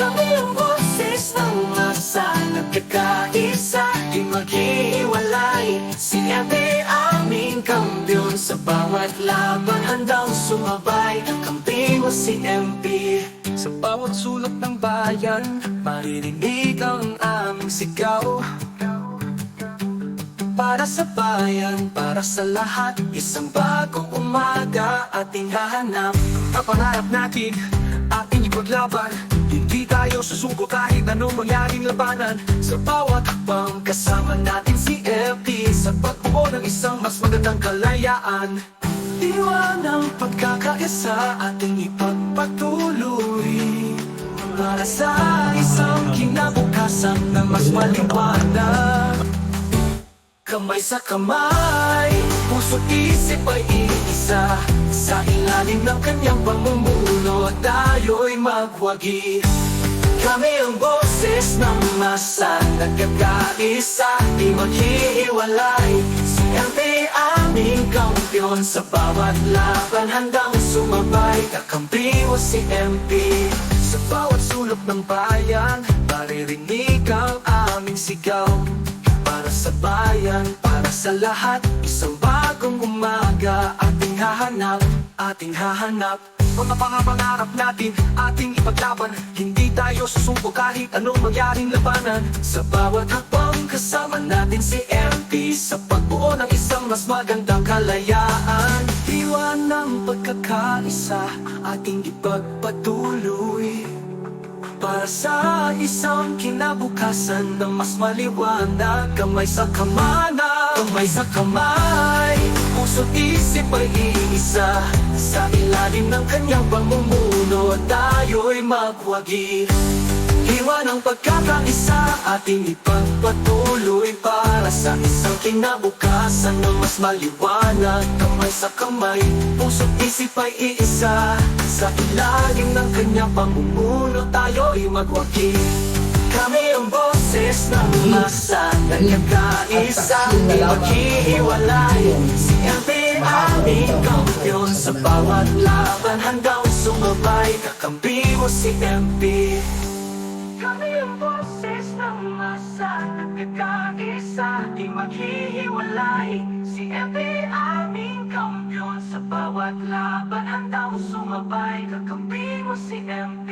Kami ang boses ng masa Nagkakaisa, di maghihiwalay. Si MP aming kampiyon Sa bawat laban handang sumabay. Kampi mo si MP Sa bawat sulok ng bayan Maririnig ang aming sigaw. Para sa bayan, para sa lahat Isang bagong umaga ating hahanap. Ang pangarap natin, ating ipaglaban tayo susuko kahit anong mangyaring labanan. Sa bawat hakbang kasama natin si FD Sa pagbuo ng isang mas magandang kalayaan. Diwa ng pagkakaisa ating ipagpatuloy. Para sa isang kinabukasan na mas maliwanag. Kamay sa kamay, puso't isip ay iisa. Sa ilalim ng kanyang pamumuno Tayo'y magwagi Kami ang boses ng masa Nagkakaisa, di maghihiwalay. Si MP aming kampiyon Sa bawat laban. Handang sumabay Kakampi mo si MP Sa bawat sulok ng bayan Maririnig ang aming sigaw. Para sa bayan, para sa lahat Isang bagong umaga. Ating hahanap, ating hahanap Mga pangapangarap natin, ating ipaglaban. Hindi tayo susuko kahit anong mangyaring labanan. Sa bawat hakbang kasama natin si MP Sa pagbuo ng isang mas magandang kalayaan. Diwa ng pagkakaisa, ating ipagpatuloy. Para sa isang kinabukasan na mas maliwanag Kamay sa kamana, kamay sa kamay. Puso't isip ay iisa Sa ilalim ng kanyang pamumuno Tayo'y magwagi. Hiwa ng pagkakaisa ating ipagpatuloy Para sa isang kinabukasan na mas maliwanag. Kamay sa kamay, puso't isip ay iisa. Sa ilalim ng kanyang pamumuno Tayo'y magwagi. Kami ang boses ng masa Nagkakaisa, di maghihiwalay. Si Aming kampiyon Sa bawat laban hanggang sumabay. Kakampi mo si MP kami ang boses ng masa Nagkakaisa, di maghihiwalay. Si MP aming kampiyon Sa bawat laban handang sumabay. Kakampi mo si MP